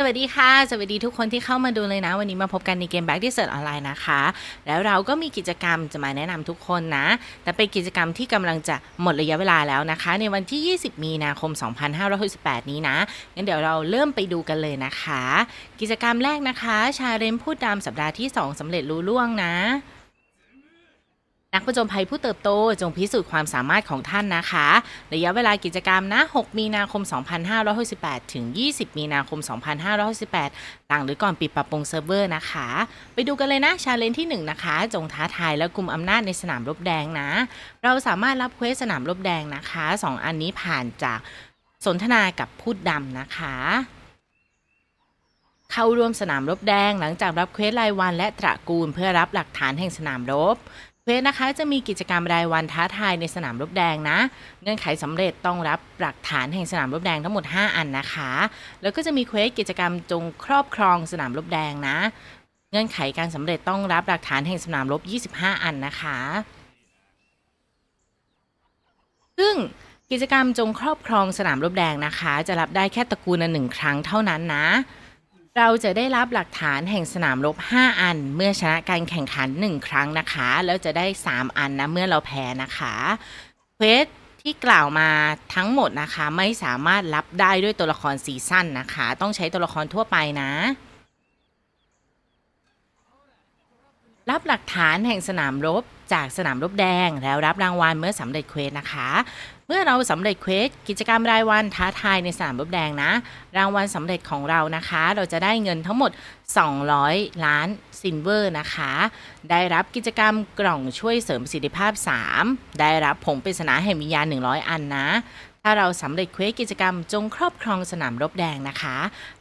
สวัสดีค่ะ สวัสดีทุกคนที่เข้ามาดูเลยนะ วันนี้มาพบกันในเกม Back to Search ออนไลน์นะคะ แล้วเราก็มีกิจกรรมจะมาแนะนำทุกคนนะ แต่เป็นกิจกรรมที่กำลังจะหมดระยะเวลาแล้วนะคะ ในวันที่ 20 มีนาคม 2568 นี้นะงั้นเดี๋ยวเราเริ่มไปดูกันเลยนะคะ กิจกรรมแรกนะคะ ชาเรนพูดดำสัปดาห์ที่ 2สำเร็จรู้ล่วงนะ นักผจญภัยผู้เติบโตจงพิสูจน์ความสามารถของท่านนะคะ ระยะเวลากิจกรรมนะ 6 มีนาคม 2568 ถึง 20 มีนาคม 2568หลังหรือก่อนปิดปรับปรุงเซิร์ฟเวอร์นะคะ ไปดูกันเลยนะชาเลนจ์ที่ 1 นะคะ จงท้าทายและกลุ่มอำนาจในสนามรบแดงนะ เราสามารถรับเควสสนามรบแดงนะคะ 2 อันนี้ผ่านจากสนทนากับพูดดำนะคะเข้าร่วมสนามรบแดงหลังจากรับเควสรายวันและตระกูลเพื่อรับหลักฐานแห่งสนามรบ ควสนะคะจะมีกิจกรรมรายวันท้าทายในสนามรบแดงนะ เงื่อนไขสำเร็จต้องรับหลักฐานแห่งสนามรบแดงทั้งหมด 5 อันนะคะ แล้วก็จะมีเควสกิจกรรมจงครอบครองสนามรบแดงนะ เงื่อนไขการสำเร็จต้องรับหลักฐานแห่งสนามรบ 25 อันนะคะ ซึ่งกิจกรรมจงครอบครองสนามรบแดงนะคะ จะรับได้แค่ตระกูลหนึ่งครั้งเท่านั้นนะ เราจะได้รับหลักฐานแห่งสนามรบ 5 อัน เมื่อชนะการแข่งขัน 1 ครั้งนะคะ แล้วจะได้ 3 อันนะเมื่อเราแพ้นะคะเควสที่กล่าวมาทั้งหมดนะคะ ไม่สามารถรับได้ด้วยตัวละครซีซั่นนะคะ ต้องใช้ตัวละครทั่วไปนะ รับหลักฐานแห่งสนามรบจากสนามรบแดง แล้วรับรางวัลเมื่อสำเร็จเควสนะคะ เมื่อเราสำเร็จเควสกิจกรรมรายวันท้าทายในสนามรบแดงนะ รางวัลสำเร็จของเรานะคะ เราจะได้เงินทั้งหมด 200 ล้านซินเวอร์นะคะ ได้รับกิจกรรมกล่องช่วยเสริมประสิทธิภาพ 3 ได้รับผงปริศนาแห่งวิญญาณ100 อันนะ ถ้าเราสำเร็จเควสกิจกรรมจงครอบครองสนามรบแดงนะคะ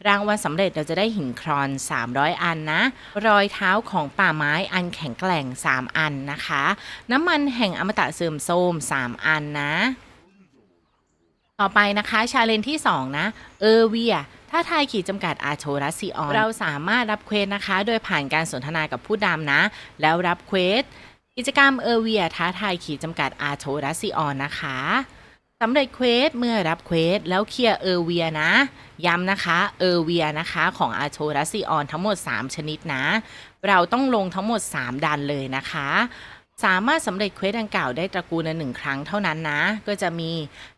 รางวัลสำเร็จเราจะได้หินครอน 300 อันนะ รอยเท้าของป่าไม้อันแข็งแกร่ง 3 อันนะคะ น้ำมันแห่งอมตะเสื่อมโทรม3 อันนะ ต่อไปนะคะชาเลนที่ 2 นะ เออเวียถ้าทายขีดจำกัดอาโชรัสซีออน เราสามารถรับเควสนะคะ โดยผ่านการสนทนากับผู้ดำนะ แล้วรับเควสกิจกรรมเออเวียท้าทายขีดจำกัดอาโชรัสซีออนนะคะ สำเร็จเควสเมื่อรับเควสแล้วเคลียร์เออเวียนะ ย้ำนะคะเออเวียนะคะของอาโชรัสซีออนทั้งหมด 3 ชนิดนะ เราต้องลงทั้งหมด 3 ดันเลยนะคะ สามารถสำเร็จเควสดังกล่าวได้ตระกูลละหนึ่งครั้งเท่านั้นนะ ก็จะมี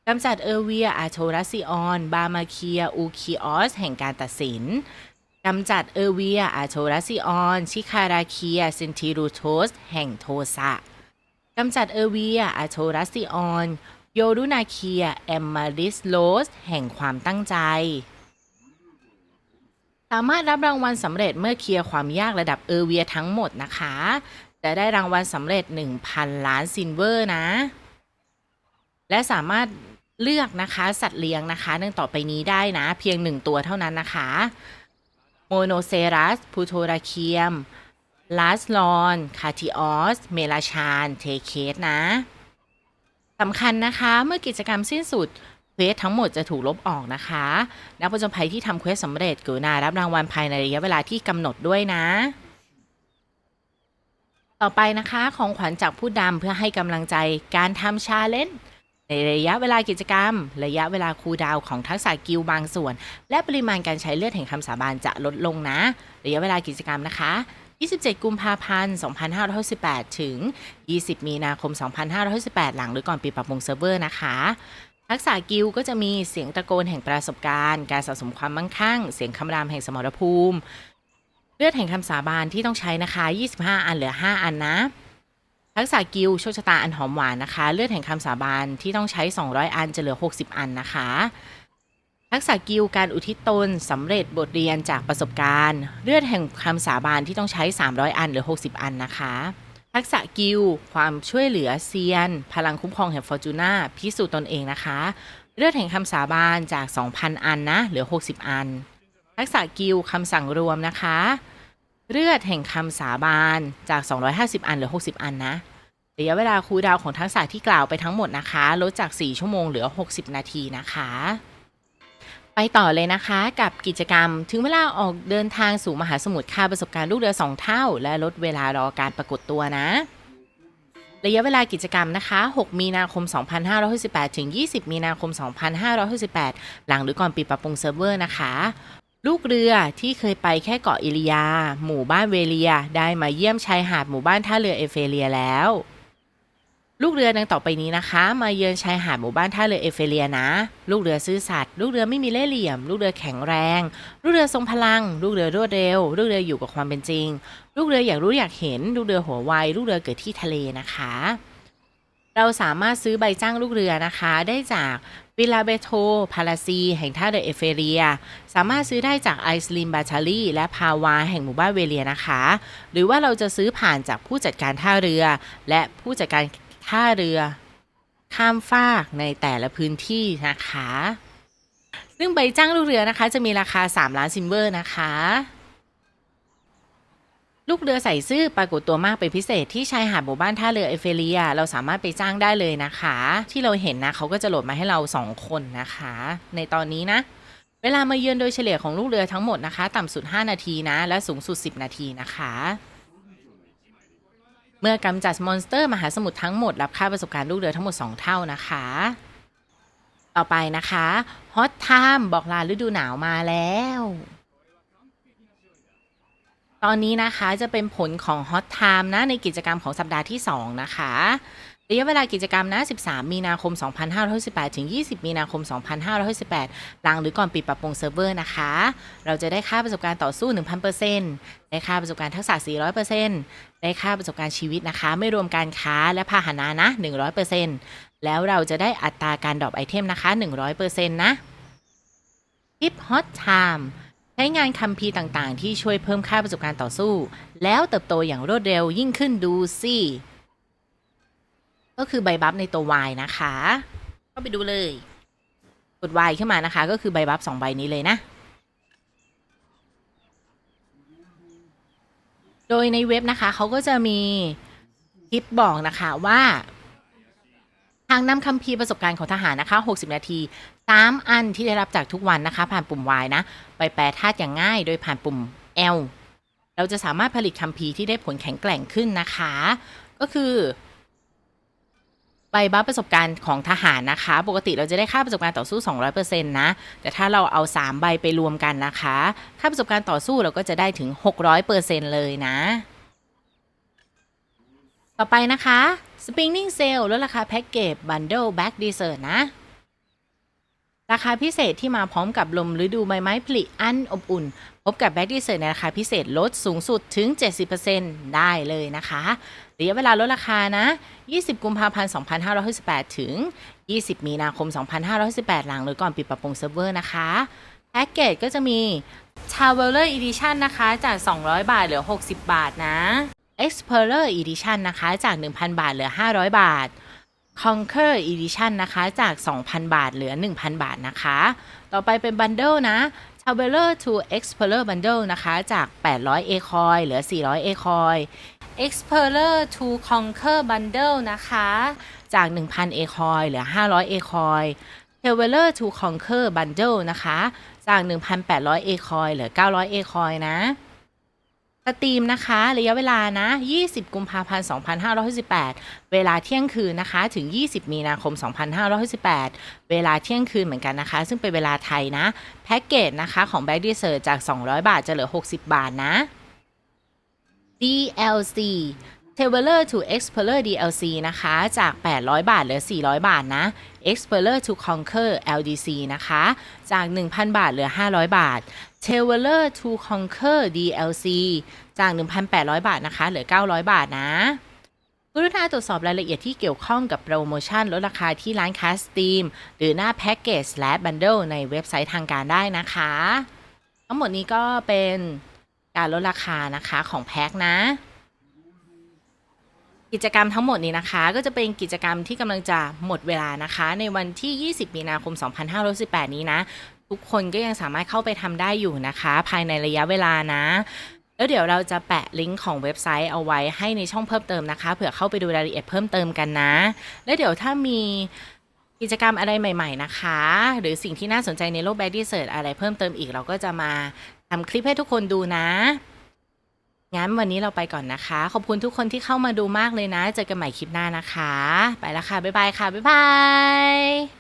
กำจัดเออร์เวียอาโชรัสซิออนบามาเคียอูคิออสแห่งการตัดสินกำจัดเออร์เวียอาโชรัสซิออนชิคาราเคียซินทิรูโทสแห่งโทสะกำจัดเออร์เวียอาโชรัสซิออน โยรุนาเคียแอมมาริสโลสแห่งความตั้งใจ สามารถรับรางวัลสำเร็จเมื่อเคลียร์ความยากระดับเออเวียทั้งหมดนะคะ จะได้รางวัลสำเร็จ 1,000 ล้านซินเวอร์นะ และสามารถเลือกนะคะ สัตว์เลี้ยงนะคะดังต่อไปนี้ได้นะ เพียงหนึ่งตัวเท่านั้นนะคะโมโนเซรัสพูโทราเคียมลาสลอน คาทิออส เมลาชาน เทเคสนะ สำคัญนะคะเมื่อกิจกรรมสิ้นสุดเควสทั้งหมดจะถูกลบออกนะคะ นักผจญภัยที่ทำเควสสำเร็จกรุณารับรางวัลภายในระยะเวลาที่กำหนดด้วยนะ ต่อไปนะคะของขวัญจากผู้ดำเพื่อให้กำลังใจการทำชาเลนจ์ในระยะเวลากิจกรรม ระยะเวลาคูดาวของทักษะกิลบางส่วน และปริมาณการใช้เลือดแห่งคำสาบานจะลดลงนะ ระยะเวลากิจกรรมนะคะ 27 กุมภาพันธ์ 2568 ถึง 20 มีนาคม 2568 หลังหรือก่อนปิดปรับปรุงเซิร์ฟเวอร์นะคะ ทักษะกิลก็จะมีเสียงตะโกนแห่งประสบการณ์ การสะสมความมั่งคั่ง เสียงคำรามแห่งสมรภูมิ เลือดแห่งคำสาบานที่ต้องใช้นะคะ 25 อันเหลือ 5 อันนะทักษะกิลโชคชะตาอันหอมหวานนะคะ เลือดแห่งคำสาบานที่ต้องใช้ 200 อันจะเหลือ 60 อันนะคะ ทักษะกิลการอุทิศตนสำเร็จบทเรียนจากประสบการณ์ เลือดแห่งคำสาบานที่ต้องใช้ 300 อันหรือ 60 อันนะคะ ทักษะกิลความช่วยเหลือเซียน พลังคุ้มครองแห่งฟอร์จูน่าพิสูจน์ตนเองนะคะ เลือดแห่งคำสาบานจาก 2,000 อันนะเหลือ 60 อัน ทักษะกิลคำสั่งรวมนะคะ เลือดแห่งคำสาบานจาก 250 อันเหลือ 60 อันนะระยะเวลาคูลดาวของทักษะที่กล่าวไปทั้งหมดนะคะ ลดจาก 4 ชั่วโมงเหลือ 60 นาทีนะคะ ไปต่อเลยนะคะกับกิจกรรมถึงเวลาออกเดินทางสู่มหาสมุทรค่าประสบการณ์ลูกเรือ 2 เท่า และลดเวลารอการปรากฏตัวนะ ระยะเวลากิจกรรมนะคะ 6 มีนาคม 2568 ถึง 20 มีนาคม 2568 หลังหรือก่อนปิดปรับปรุงเซิร์ฟเวอร์นะคะ ลูกเรือที่เคยไปแค่เกาะอิลิยา หมู่บ้านเวเลีย ได้มาเยี่ยมชายหาดหมู่บ้านท่าเรือเอเฟเลียแล้ว ลูกเรือดังต่อไปนี้นะคะ มาเยือนชายหาดหมู่บ้านท่าเรือเอเฟเลียนะ ลูกเรือซื่อสัตย์ลูกเรือไม่มีเล่ห์เหลี่ยม ลูกเรือแข็งแรง ลูกเรือทรงพลัง ลูกเรือรวดเร็ว ลูกเรืออยู่กับความเป็นจริง ลูกเรืออยากรู้อยากเห็น ลูกเรือหัวไวลูกเรือเกิดที่ทะเลนะคะ เราสามารถซื้อใบจ้างลูกเรือนะคะ ได้จากวิลาเบโตพาราซีแห่งท่าเรือเอเฟเรีย สามารถซื้อได้จากไอซ์ลินบาชารีและพาวาแห่งหมู่บ้านเวเลียนะคะ หรือว่าเราจะซื้อผ่านจากผู้จัดการท่าเรือ และผู้จัดการ ท่าเรือ ข้ามฟากในแต่ละพื้นที่นะคะ ซึ่งใบจ้างลูกเรือนะคะ จะมีราคา 3 ล้านซิมเวอร์นะคะ ลูกเรือใส่ซื่อปรากฏตัวมากเป็นพิเศษที่ชายหาดหมู่บ้านท่าเรือเอเฟเรีย เราสามารถไปจ้างได้เลยนะคะ ที่เราเห็นนะเขาก็จะโหลดมาให้เรา 2 คนนะคะ ในตอนนี้นะเวลามาเยือนโดยเฉลี่ยของลูกเรือทั้งหมดนะคะ ต่ำสุด 5 นาทีนะ และสูงสุด 10 นาทีนะคะ เมื่อกำจัดมอนสเตอร์มหาสมุทรทั้งหมด รับค่าประสบการณ์ลูกเรือทั้งหมด 2 เท่านะคะ ต่อไปนะคะฮอตไทม์บอกลาฤดูหนาวมาแล้ว ตอนนี้นะคะจะเป็นผลของฮอตไทม์นะในกิจกรรมของสัปดาห์ที่ 2 นะคะ ระยะเวลากิจกรรมนะ 13 มีนาคม 2518ถึง 20 มีนาคม 2518หลังหรือก่อนปิดปรับปรุงเซิร์ฟเวอร์นะคะ เราจะได้ค่าประสบการณ์ต่อสู้ 1,000%ได้ค่าประสบการณ์ทักษะ 400%ได้ค่าประสบการณ์ชีวิตนะคะ ไม่รวมการค้าและพาหนะนะ 100%แล้วเราจะได้อัตราการดรอปไอเทมนะคะ 100%นะ Tip Hot Time ใช้งานคัมภีร์ต่างๆ ที่ช่วยเพิ่มค่าประสบการณ์ต่อสู้ แล้วเติบโตอย่างรวดเร็วยิ่งขึ้นดูสิ ก็คือใบบัฟในตัว Y นะคะเข้าไปดูเลย กด Y ขึ้นมานะคะ ก็คือใบบัฟสองใบนี้เลยนะ โดยในเว็บนะคะเขาก็จะมีทิปบอกนะคะว่าทางนำคัมภีร์ประสบการณ์ของทหารนะคะ 60 นาที 3 อันที่ได้รับจากทุกวันนะคะ ผ่านปุ่ม Y นะ ไปแปลธาตุอย่างง่าย โดยผ่านปุ่ม L เราจะสามารถผลิตคัมภีร์ที่ได้ผลแข็งแกร่งขึ้นนะคะ ก็คือ ใบบัฟประสบการณ์ของทหารนะคะ ปกติเราจะได้ค่าประสบการณ์ต่อสู้ 200%นะ แต่ถ้าเราเอา 3 ใบไปรวมกันนะคะ ค่าประสบการณ์ต่อสู้เราก็จะได้ถึง 600%เลยนะ ต่อไปนะคะ Spinning Sale ลดราคาแพ็กเกจ Bundle Back Dessert นะ ราคาพิเศษที่มาพร้อมกับลมฤดูใบไม้ผลิอันอบอุ่น บกับแบ็กดีเซอร์ในราคาพิเศษลดสูงสุดถึง 70%ได้เลยนะคะระยะเวลาลดราคานะ 20 กุมภาพันธ์ 2568 ถึง 20 มีนาคม 2518 หลังหรือก่อนปิดปรับปรุงเซิร์ฟเวอร์นะคะ แพ็กเกจก็จะมี Traveler Edition นะคะ จาก 200 บาทเหลือ 60 บาทนะ Explorer Edition นะคะ จาก 1,000 บาทเหลือ 500 บาท Conquer Edition นะคะ จาก 2,000 บาทเหลือ 1,000 บาทนะคะ ต่อไปเป็น Bundle นะ a v e l e r to Explorer Bundle นะคะ จาก 800 A coin เหลือ 400 A coin Explorer to Conquer Bundle นะคะ จาก 1,000 A coin เหลือ 500 A coin Traveler to Conquer Bundle นะคะ จาก 1,800 A coin เหลือ 900 A coin นะ ตรีมนะคะ ระยะเวลานะ 20 กุมภาพันธ์ 2568 เวลาเที่ยงคืนนะคะ ถึง 20 มีนาคม 2568 เวลาเที่ยงคืนเหมือนกันนะคะ ซึ่งเป็นเวลาไทยนะ แพ็กเกจนะคะของ Back d e s e r t จาก 200 บาทจะเหลือ 60 บาทนะ DLC Traveler to Explorer DLC นะคะ จาก 800 บาทเหลือ 400 บาทนะ Explorer to Conquer LDC นะคะ จาก 1,000 บาทเหลือ 500 บาท t a v e l e r to Conquer DLC จาก 1,800 บาทนะคะ เหลือ 900 บาทนะกรุณาตรวจสอบรายละเอียดที่เกี่ยวข้องกับโปรโมชั่นลดราคาที่ร้านค้าสตรีมหรือหน้าแพ็กเกจและบันเดิลในเว็บไซต์ทางการได้นะคะ ทั้งหมดนี้ก็เป็นการลดราคานะคะของแพ็กนะ กิจกรรมทั้งหมดนี้นะคะ ก็จะเป็นกิจกรรมที่กำลังจะหมดเวลานะคะ ในวันที่ 20 มีนาคม 2518 นี้นะ ทุกคนก็ยังสามารถเข้าไปทำได้อยู่นะคะ ภายในระยะเวลานะ แล้วเดี๋ยวเราจะแปะลิงก์ของเว็บไซต์เอาไว้ให้ในช่องเพิ่มเติมนะคะเผื่อเข้าไปดูรายละเอียดเพิ่มเติมกันนะ แล้วเดี๋ยวถ้ามีกิจกรรมอะไรใหม่ ๆ นะคะ หรือสิ่งที่น่าสนใจในโลกแบดดี้เซิร์อะไรเพิ่มเติมอีกเราก็จะมาทำคลิปให้ทุกคนดูนะ งั้นวันนี้เราไปก่อนนะคะ ขอบคุณทุกคนที่เข้ามาดูมากเลยนะ เจอกันใหม่คลิปหน้านะคะ ไปแล้วค่ะ บ๊ายบายค่ะ บ๊ายบาย